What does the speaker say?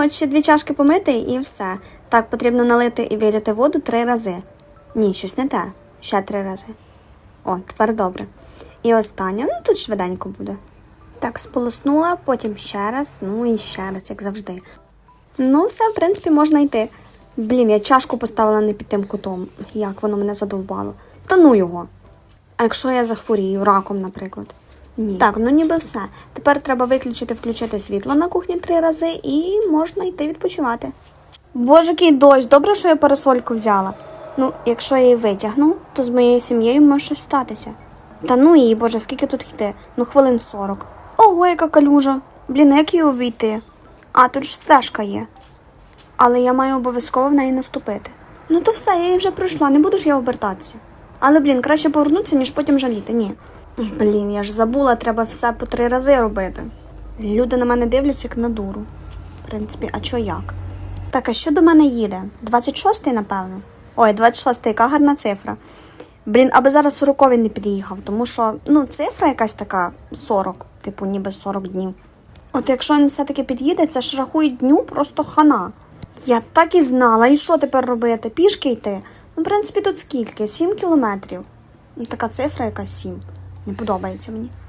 От ще дві чашки помити і все. Так, потрібно налити і вилити воду три рази. Ні, щось не те. Ще три рази. О, тепер добре. І останнє, ну тут швиденько буде. Так, сполоснула, потім ще раз, ну і ще раз, як завжди. Ну, все, в принципі, можна йти. Блін, я чашку поставила не під тим кутом. Як воно мене задовбало. Та ну його. А якщо я захворію раком, наприклад? Ні. Так, ну ніби все. Тепер треба виключити, включити світло на кухні три рази і можна йти відпочивати. Боже, який дощ, добре, що я парасольку взяла. Ну, якщо я її витягну, то з моєю сім'єю може щось статися. Та ну її, боже, скільки тут йти? Ну, хвилин 40. Ого, яка калюжа. Блін, як її обійти? А, тут ж стежка є. Але я маю обов'язково в неї наступити. Ну то все, я її вже пройшла, не буду ж я обертатися. Але, блін, краще повернутися, ніж потім жаліти. Ні. Блін, я ж забула, треба все по три рази робити. Люди на мене дивляться як на дуру. В принципі, а чо як? Так, а що до мене їде? 26-й, напевно. Ой, 26-й, яка гарна цифра. Блін, аби зараз 40-й не під'їхав, тому що ну, цифра якась така 40, типу, ніби 40 днів. От якщо він все-таки під'їде, це ж рахує дню просто хана. Я так і знала. І що тепер робити? Пішки йти? Ну, в принципі, тут скільки? 7 кілометрів. Ну, така цифра якась 7. 你不懂吧你信不